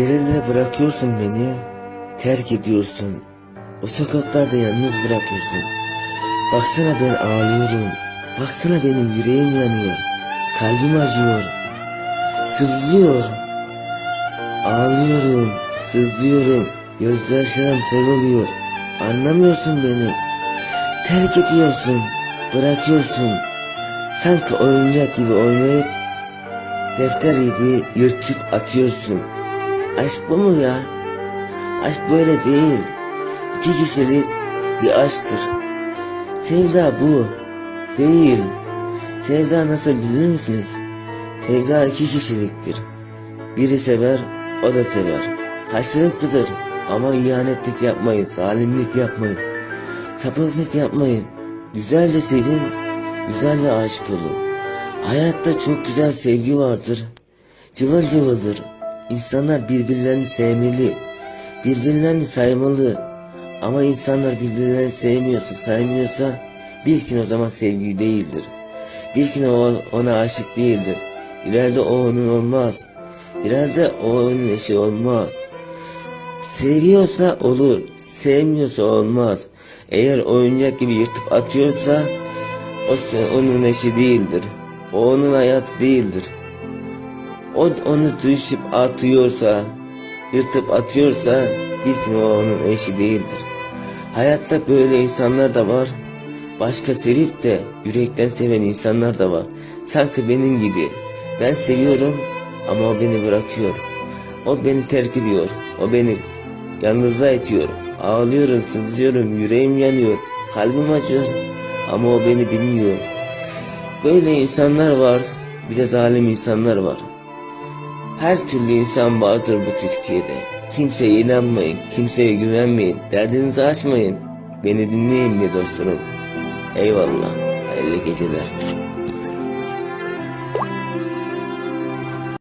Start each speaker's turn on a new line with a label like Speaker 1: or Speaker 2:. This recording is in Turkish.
Speaker 1: Geride bırakıyorsun beni, terk ediyorsun. O sokaklarda yalnız bırakıyorsun. Baksana ben ağlıyorum. Baksana benim yüreğim yanıyor. Kalbim acıyor. Sızlıyor. Ağlıyorum, sızlıyorum. Gözyaşlarım sel oluyor. Anlamıyorsun beni. Terk ediyorsun, bırakıyorsun. Sanki oyuncak gibi oynayıp defter gibi yırtıp atıyorsun. Aşk bu mu ya? Aşk böyle değil. İki kişilik bir aşktır. Sevda bu. Değil. Sevda nasıl bilir misiniz? Sevda iki kişiliktir. Biri sever, o da sever. Karşılıklıdır. Ama ihanetlik yapmayın, zalimlik yapmayın. Sapıklık yapmayın. Güzelce sevin, güzelce aşık olun. Hayatta çok güzel sevgi vardır. Cıvıl cıvıldır. İnsanlar birbirlerini sevmeli. Birbirlerini saymalı. Ama insanlar birbirlerini sevmiyorsa, saymıyorsa bil ki o zaman sevgi değildir. Bil ki o ona aşık değildir. İleride o onun olmaz. İleride o onun eşi olmaz. Seviyorsa olur, sevmiyorsa olmaz. Eğer oyuncak gibi yırtıp atıyorsa o onun eşi değildir. O onun hayatı değildir. O onu düşüp atıyorsa, yırtıp atıyorsa bil ki o onun eşi değildir. Hayatta böyle insanlar da var. Başka sevip de yürekten seven insanlar da var. Sanki benim gibi. Ben seviyorum ama o beni bırakıyor. O beni terk ediyor. O beni yalnızlığa itiyor. Ağlıyorum, sızlıyorum, yüreğim yanıyor. Kalbim acıyor ama o beni bilmiyor. Böyle insanlar var. Bir de zalim insanlar var. Her türlü insan vardır bu Türkiye'de. Kimseye inanmayın, kimseye güvenmeyin, derdinizi açmayın. Beni dinleyin ya dostlarım. Eyvallah, hayırlı geceler.